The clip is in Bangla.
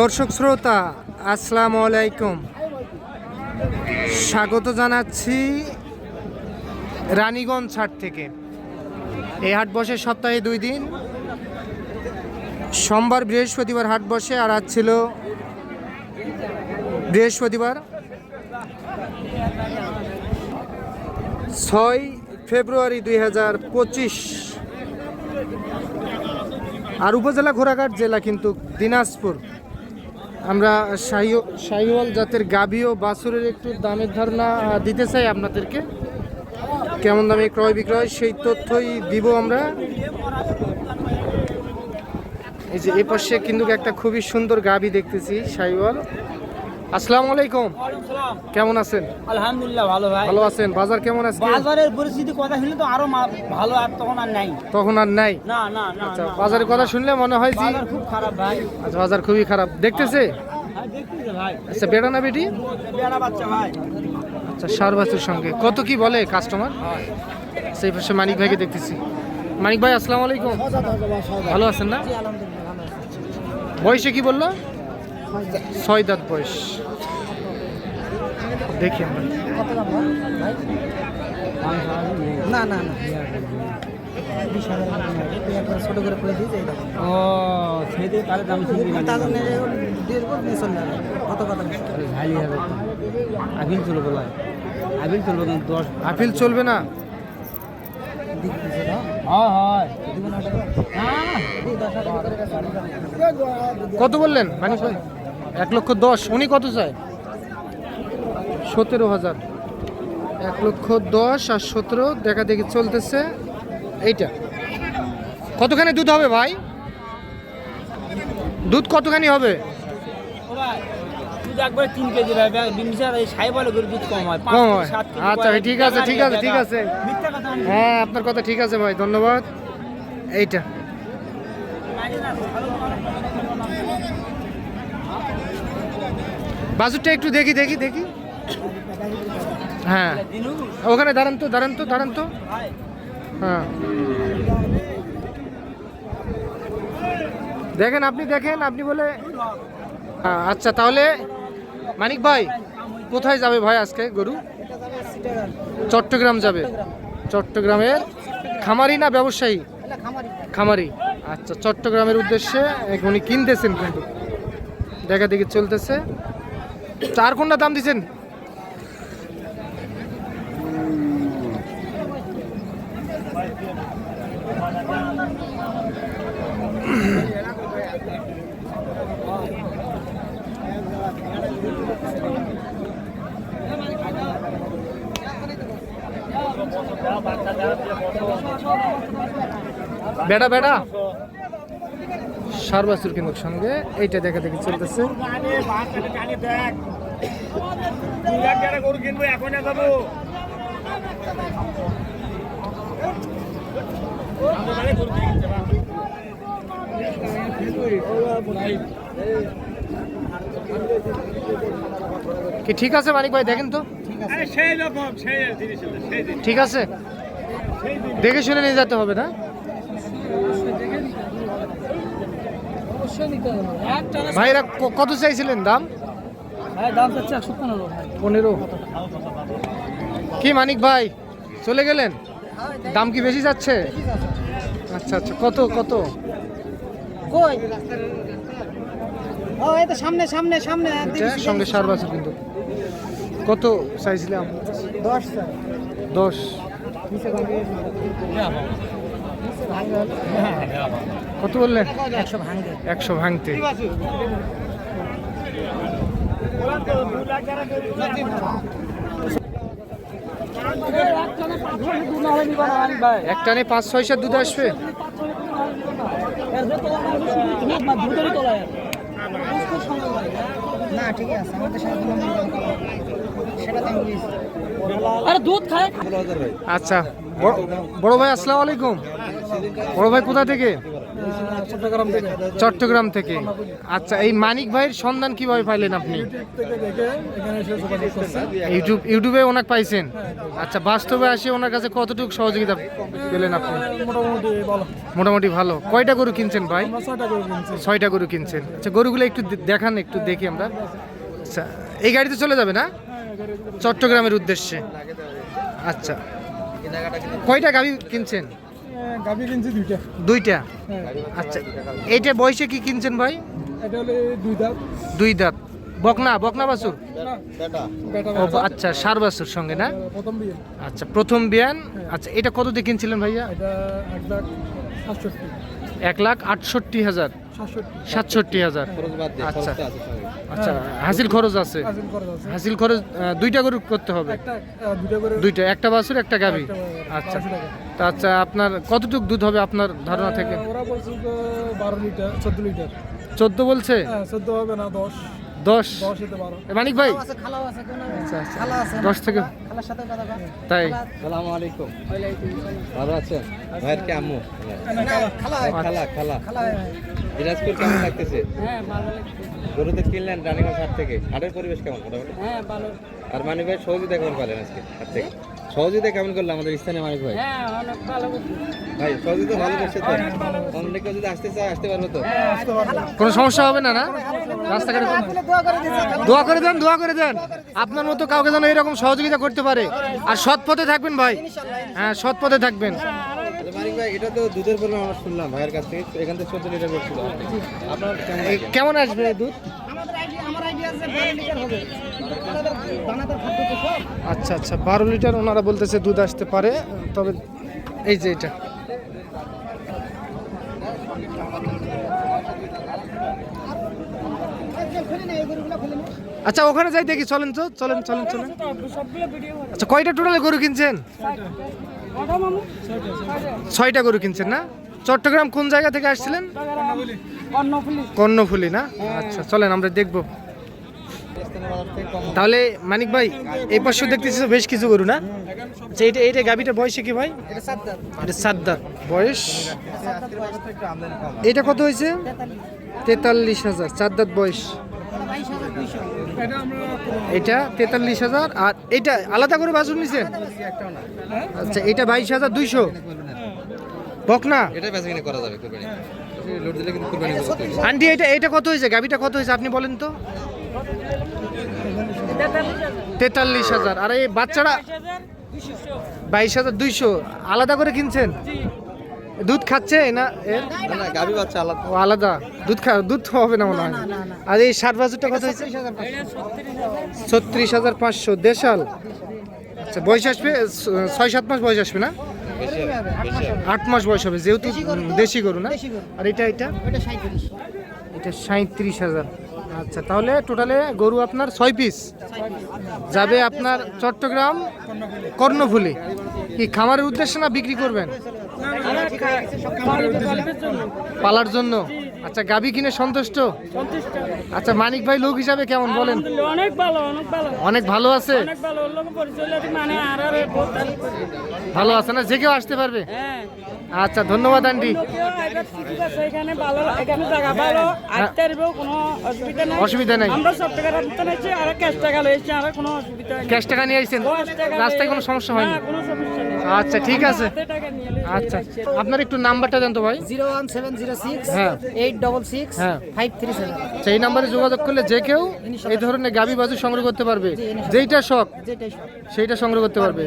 দর্শক শ্রোতা, আসসালামু আলাইকুম। স্বাগত জানাচ্ছি রানীগঞ্জ হাট থেকে। এই হাট বসে সপ্তাহে দুই দিন। সোমবার বৃহস্পতিবার হাট বসে আর আজ ছিল বৃহস্পতিবার। ছয় ফেব্রুয়ারি দুই হাজার পঁচিশ। আর উপজেলা ঘোড়াঘাট জেলা কিন্তু দিনাজপুর। আমরা শাহি শাহিওয়াল জাতের গাভী ও বাছুরের একটু দামের ধারণা দিতে চাই আপনাদেরকে। কেমন দামে ক্রয় বিক্রয় সেই তথ্যই দিব আমরা। এই যে এ পাশে কিন্তু একটা খুবই সুন্দর গাভী দেখতেছি শাহিওয়াল। আসসালামু আলাইকুম। কেমন আছেন? আলহামদুলিল্লাহ ভালো ভাই। ভালো আছেন? বাজার কেমন আছে বাজারের পরিস্থিতি কথা শুনলে তো আরও ভালো আর তখন আর নাই। তখন আর নাই? না না না আচ্ছা বাজারের কথা শুনলে মনে হয় যে খুব খারাপ ভাই। আচ্ছা বাজার খুবই খারাপ। দেখতেছে? হ্যাঁ দেখতেছে ভাই। আচ্ছা বেটা না বেটি? বেড়া বাচ্চা ভাই। আচ্ছা সার বাছুর সঙ্গে। কত কি বলে কাস্টমার সেই পাশে মানিক ভাইকে দেখতেছি। মানিক ভাই আসসালামু আলাইকুম। ভালো আছেন না? বয়সে কি বলল? ছয় দাঁত বয়স। দেখি আমরা। না না না। ছোট করে করে দিয়েছে ও সেদিকে তাহলে দাম কত কথা ভালো হবে চলবে চলবে না দশ আপিল চলবে না? হয় হয়। কত বললেন? ভাই এক লক্ষ দশ। উনি কত চায়? সতেরো হাজার। এক লক্ষ দশ আর সতেরো দেখা দেখি চলতেছে এইটা। কতখানি দুধ হবে ভাই? দুধ কতখানি হবে? আচ্ছা, ঠিক আছে, ঠিক আছে, ঠিক আছে। হ্যাঁ আপনার কথা ঠিক আছে ভাই ধন্যবাদ। এইটা। বাজুরটা একটু দেখি দেখি দেখি। হ্যাঁ। ওখানে দাঁড়ান তো দাঁড়ান তো দাঁড়ান তো। হ্যাঁ। দেখেন আপনি দেখেন আপনি বলে হ্যাঁ, আচ্ছা তাহলে মানিক ভাই কোথায় যাবে ভাই আজকে গরু? চট্টগ্রাম যাবে। চট্টগ্রামের খামারি না ব্যবসায়ী? খামারি। আচ্ছা চট্টগ্রামের উদ্দেশ্যে উনি কিনতেছেন কিন্তু। দেখা দেখি চলতেছে। চার কোনটা দাম দিচ্ছেন বেটা বেটা। সার বাছুর কিন্তু সঙ্গে। এইটা দেখা দেখি চলতেছে। কি ঠিক আছে মানিক ভাই, দেখেন তো? ঠিক আছে। দেখে শুনে নিয়ে যেতে হবে না? ভাইরা ক- কত চাইছিলেন দাম? একশো পনেরো কি মানিক ভাই চলে গেলেন? দাম কি বেশি যাচ্ছে? আচ্ছা আচ্ছা কত কত? সামনে সামনে সামনে আচ্ছা, সঙ্গে সার আছে কিন্তু। কত চাইছিলাম দশ দশ। কত বললেন একশো ভাঙতে। এক টানে পাঁচ ছয়শো দুধ আসবে? না ঠিক আছে। আমাদের সাথে আরে দুধ খায়। আচ্ছা বড়- ভাই, আসসালামু আলাইকুম। বড় ভাই কোথা থেকে? চট্টগ্রাম থেকে। আচ্ছা এই মানিক ভাইয়ের সন্ধান কীভাবে পাইলেন আপনি? ইউটিউব ইউটিউব ওনাকে পাইছেন? আচ্ছা বাস্তবে আসে ওনার কাছে কতটুকু সহযোগিতা পেলেন আপনি? মোটামুটি ভালো। কয়টা গরু কিনছেন ভাই? ছয়টা গরু কিনছেন। আচ্ছা গরুগুলো একটু দেখান, একটু দেখি আমরা। আচ্ছা এই গাড়িতে চলে যাবে না? চট্টগ্রামের উদ্দেশ্যে। আচ্ছা। কয়টা গাড়ি কিনছেন? গাভি কিনছি দুইটা। দুইটা? হ্যাঁ। আচ্ছা। এইটা বয়সে কি কিনছেন ভাই? এটা হলে দুই দাঁত। দুই দাঁত। বকনা বকনা বাসুর ও আচ্ছা সার বাছুর সঙ্গে না? প্রথম বিয়ে। আচ্ছা প্রথম বিয়ান? আচ্ছা এটা কত দিয়ে কিনছিলেন ভাইয়া? এক লাখ আটষট্টি হাজার। সাতষট্টি। সাতষট্টি হাজার। আচ্ছা। আচ্ছা হাসিল খরচ আছে। হাসিল খরচ দুইটা গরু করতে হবে? দুইটা একটা বাছুর একটা গাবি আচ্ছা। তা আচ্ছা আপনার কতটুক দুধ হবে আপনার ধারণা থেকে? ওরা বলছে বারো লিটার চোদ্দ লিটার। চোদ্দ বলছে? হ্যাঁ চোদ্দ হবে না দশ। দশ? মানিক ভাই? আচ্ছা আচ্ছা। দশ থেকে খালার সাথে কথা কন তাই। সালাম আলাইকুম। ভালো আছেন? ভাইয়ের কে আম্মু? খালা। খালা খালা। খালা দিনাজপুর কেমন লাগতেছে? হ্যাঁ ভালো লাগছে। গরু তো কিনলেন রানিগঞ্জ হাট থেকে? হাটের পরিবেশ কেমন মোটামুটি? হ্যাঁ আর মানিক ভাই সৌদি কেমন পালেন আজকে হাট থেকে? সহযোগিতা কেমন করল আমাদের স্থানীয় মানিক ভাই? হ্যাঁ অনেক ভাই সহযোগিতা ভালো করছে তো? অন্য কেউ যদি আসতে চায় আসতে পারব তো? কোনো সমস্যা হবে না না? রাস্তাঘাটে দোয়া করে দিয়েছে দোয়া করে দেন দোয়া করে দেন। আপনার মতো কাউকে যেন এরকম সহযোগিতা করতে পারে। আর সৎ পথে থাকবেন ভাই। হ্যাঁ সৎ পথে থাকবেন। ভাই এটা তো দুধের পরিমাণ আমরা শুনলাম ভাইয়ের কাছ থেকে। এখান থেকে চোদ্দ লিটার করছিল আপনার কেমন আসবে দুধ? আমার আইডিয়া আছে লিটার হবে। আচ্ছা আচ্ছা বারো লিটার ওনারা বলতেছে দুধ আসতে পারে তবে এই যে এটা। আচ্ছা ওখানে যাই দেখি চলেন তো চলেন চলেন চলেন। আচ্ছা কয়টা টোটালে গরু কিনছেন? ছয়টা গরু কিনছেন না? চট্টগ্রাম কোন জায়গা থেকে আসছিলেন? কর্ণফুলি না? আচ্ছা চলেন আমরা দেখব। তাহলে মানিক ভাই এই পাশে দেখতেছি বেশ কিছু গরু না? আচ্ছা এইটা এইটা গাবিটা বয়সে কি ভাই? এটা এটা দাঁত বয়স? এটা কত হয়েছে? তেতাল্লিশ হাজার। দাঁত বয়স? এটা তেতাল্লিশ হাজার। আর এটা আলাদা করে বাছুর নিছেন আচ্ছা এটা বাইশ হাজার দুইশো। বকনা এটা বেচা কিনে করা যাবে কুরবানি। লোড দিলে কিন্তু কুরবানি আন্টি এটা এটা কত হয়েছে? গাবিটা কত হয়েছে? আপনি বলেন তো। তেতাল্লিশ হাজার। আর এই বাচ্চারা বাইশ হাজার দুইশো। আলাদা করে কিনছেন? দুধ খাচ্ছে না এর? না না গাবি বাচ্চা আলাদা। ও আলাদা। দুধ খা দুধ তো হবে না মনে হয়। আর এই ষাট বাছুরটা কত হয়েছে? ছত্রিশ হাজার পাঁচশো। দেশাল। আচ্ছা বয়স আসবে? ছয় সাত মাস বয়স আসবে না? আট মাস বয়স হবে যেহেতু দেশি গরু না? আর এটা এটা? এটা সাঁত্রিশ হাজার। আচ্ছা তাহলে টোটালে গরু আপনার ছয় পিস যাবে আপনার চট্টগ্রাম কর্ণফুলি। কি খামারের উদ্দেশ্যে না বিক্রি করবেন? পালার জন্য। আচ্ছা গাবি কিনে সন্তুষ্ট? আচ্ছা মানিক ভাই লোক হিসাবে কেমন বলেন? অনেক ভালো অনেক ভালো। অনেক ভালো আছে? ভালো মানে। ভালো আছে না? যে কেউ আসতে পারবে? হ্যাঁ। আচ্ছা ধন্যবাদ আন্টি। অসুবিধা নাই। ক্যাশ টাকা নিয়ে আসছেন রাস্তায় কোনো সমস্যা হয়নি? আচ্ছা ঠিক আছে। আচ্ছা আপনার একটু নাম্বারটা দেন তো ভাই। Zero one seven zero six হ্যাঁ। এইট ডবল সিক্স হ্যাঁ। ফাইভ থ্রি সেভেন সেই নাম্বারে যোগাযোগ করলে যে কেউ এই ধরনের গাবি বাজু সংগ্রহ করতে পারবে। যেইটা শখ সব সেইটা সংগ্রহ করতে পারবে।